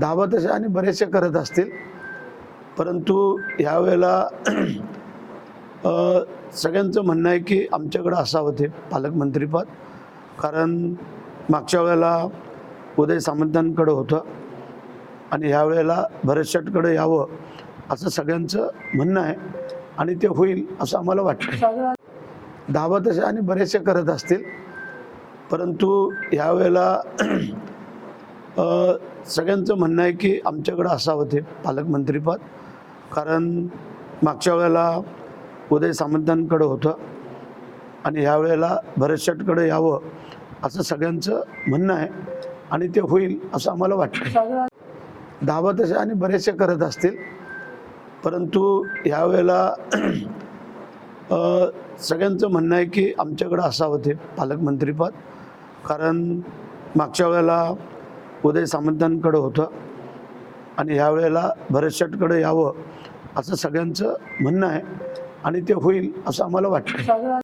दावा तशा आणि बरेचसे करत असतील. परंतु यावेळेला सगळ्यांचं म्हणणं आहे की आमच्याकडं असावं ते पालकमंत्रीपद. कारण मागच्या वेळेला उदय सामंतांकडं होतं आणि ह्यावेळेला भरत शेटकडे यावं असं सगळ्यांचं म्हणणं आहे आणि ते होईल असं आम्हाला वाटतं दावा तशा आणि बरेचसे करत असतील. परंतु यावेळेला सगळ्यांचं म्हणणं आहे की आमच्याकडं असावं ते पालकमंत्रीपद. कारण मागच्या वेळेला उदय सामंतांकडं होतं आणि ह्यावेळेला भरत यावं असं सगळ्यांचं म्हणणं आहे आणि ते होईल असं आम्हाला वाटतं दावा तसे आणि बरेचसे करत असतील. परंतु यावेळेला सगळ्यांचं म्हणणं आहे की आमच्याकडं असावं ते पालकमंत्रीपद. कारण मागच्या वेळेला उदय सामंतांकडं होतं. आणि ह्यावेळेला भरत यावं असं सगळ्यांचं म्हणणं आहे. आणि ते होईल असं आम्हाला वाटतं.